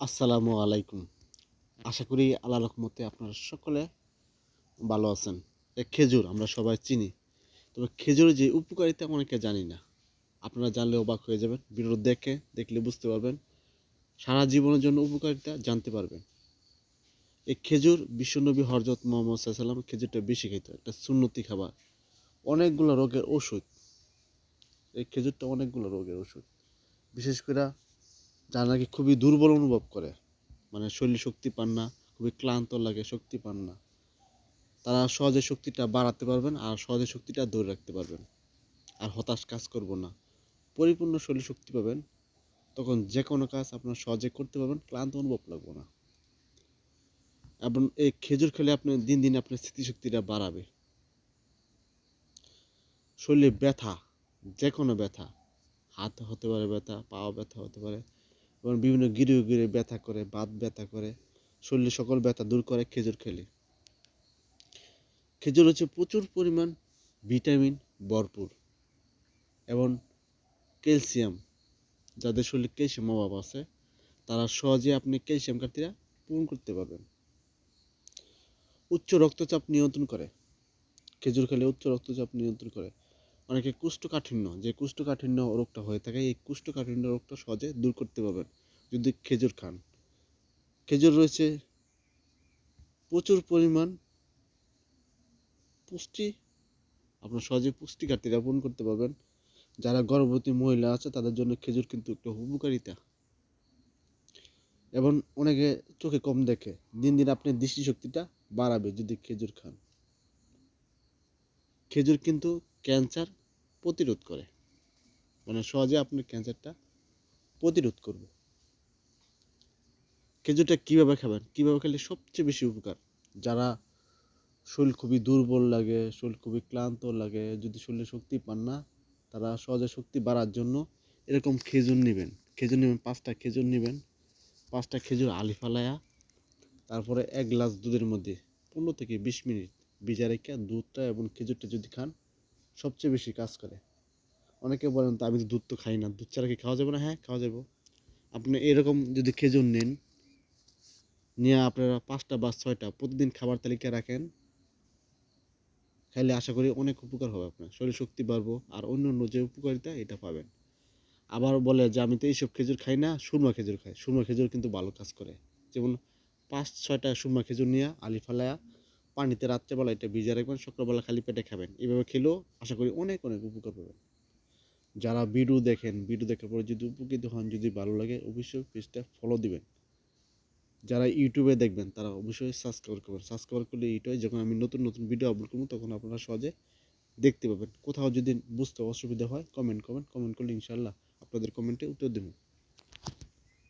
আসসালামু আলাইকুম। আশা করি আল্লাহ রহমতে আপনারা সকলে ভালো আছেন। খেজুর আমরা সবাই চিনি। তবে খেজুরের যে উপকারিতা অনেকে জানি না। আপনারা জানলে অবাক হয়ে যাবেন। ভিডিও দেখে, দেখলে বুঝতে পারবেন। সারা জীবনের জন্য উপকারিতা জানতে পারবেন। এই খেজুর বিশ্বনবী হরজত মোহাম্মদ সাল্লাম খেজুরটা বেশি খেত একটা সুন্নতি খাবার। অনেকগুলো রোগের ওষুধ। এই খেজুরটা অনেকগুলো রোগের ওষুধ। বিশেষ করে যারা নাকি খুবই দুর্বল অনুভব করে। মানে শরীর শক্তি পান না, খুবই ক্লান্ত লাগে, শক্তি পান না। তারা সহজে শক্তিটা বাড়াতে পারবেন আর সহজে শক্তিটা ধরে রাখতে পারবেন। আর হতাশ কাজ করব না। পরিপূর্ণ শরীর শক্তি পাবেন। তখন যে কোনো কাজ আপনার সহজে করতে পারবেন, ক্লান্ত অনুভব লাগবে না। এবং এই খেজুর খেলে আপনি দিন দিন আপনার স্মৃতিশক্তিটা বাড়াবে। শরীরে ব্যথা, যে কোনো ব্যথা, হাত হতে পারে ব্যথা, পাও ব্যথা হতে পারে এবং বিভিন্ন গিরে গিরে ব্যথা করে, বাত ব্যথা করে, শরীরে সকল ব্যথা দূর করে খেজুর খেলে। খেজুর হচ্ছে প্রচুর পরিমাণ ভিটামিন ভরপুর এবং ক্যালসিয়াম। যাদের শরীরে ক্যালসিয়াম অভাব আছে, তারা সহজে আপনি ক্যালসিয়াম ঘাটতিটা পূরণ করতে পারবেন। উচ্চ রক্তচাপ নিয়ন্ত্রণ করে। খেজুর খেলে উচ্চ রক্তচাপ নিয়ন্ত্রণ করে। অনেকে কুষ্ঠকাঠিন্য, যে কুষ্ঠকাঠিন্য রোগটা হয়ে থাকে, এই কুষ্ঠকাঠিন্য রোগটা সহজে দূর করতে পারবেন। যদি খেজুর খান। খেজুর রয়েছে প্রচুর পরিমাণ পুষ্টি। আপনার সহজে পুষ্টি ঘাটতিটা করতে পারবেন। যারা গর্ভবতী মহিলা আছে, তাদের জন্য খেজুর কিন্তু একটা উপকারিতা। এবং অনেকে চোখে কম দেখে। দিন দিন আপনার দৃষ্টিশক্তিটা বাড়াবে যদি খেজুর খান। খেজুর কিন্তু ক্যান্সার প্রতিরোধ করে। মানে সহজে আপনার ক্যান্সারটা প্রতিরোধ করবে। খেজুরটা কীভাবে খাবেন? কীভাবে খেলে সবচেয়ে বেশি উপকার? যারা শরীর খুবই দুর্বল লাগে, শরীর খুবই ক্লান্ত লাগে, যদি শরীরে শক্তি পান না, তারা সহজে শক্তি বাড়ার জন্য এরকম খেজুর নেবেন। খেজুর নেবেন, পাঁচটা খেজুর নেবেন, পাঁচটা খেজুর আলি ফালায়া তারপরে এক গ্লাস দুধের মধ্যে পনেরো থেকে বিশ মিনিট ভিজা রেখে দুধটা এবং খেজুরটা যদি খান, সবচেয়ে বেশি কাজ করে। অনেকে বলেন, তো আমি তো দুধ তো খাই না, দুধ ছাড়া কি খাওয়া যাবে না? হ্যাঁ খাওয়া যাবে। আপনি এরকম যদি খেজুর নেন, নিয়ে আপনারা পাঁচটা বা ছয়টা প্রতিদিন খাবার তালিকা রাখেন, খাইলে আশা করি অনেক উপকার হবে আপনার। শরীর শক্তি বাড়বো আর অন্য অন্য যে উপকারিতা, এটা পাবেন। আবার বলে যে, আমি তো এইসব খেজুর খাই না, সুরমা খেজুর খাই। সুরমা খেজুর কিন্তু ভালো কাজ করে। যেমন পাঁচ, ছয়টা সুরমা খেজুর নিয়ে আলি ফালায়া পানিতে রাত্রেবেলা এটা ভিজে রাখবেন সকালবেলা খালি পেটে খাবেন। এভাবে খেলেও আশা করি অনেক অনেক উপকার পাবেন। যারা ভিডিও দেখেন, ভিডিও দেখার পরে যদি উপকৃত হন, যদি ভালো লাগে, অবশ্যই পেজটা ফলো দিবেন। যারা ইউটিউবে দেখবেন, তারা অবশ্যই সাবস্ক্রাইব করবেন। সাবস্ক্রাইব করলে এইটাই, যখন আমি নতুন নতুন ভিডিও আপলোড করব, তখন আপনারা সহজে দেখতে পাবেন। কোথাও যদি বুঝতে অসুবিধা হয় কমেন্ট কমেন্ট কমেন্ট করলে ইনশাল্লাহ আপনাদের কমেন্টে উত্তর দেবো।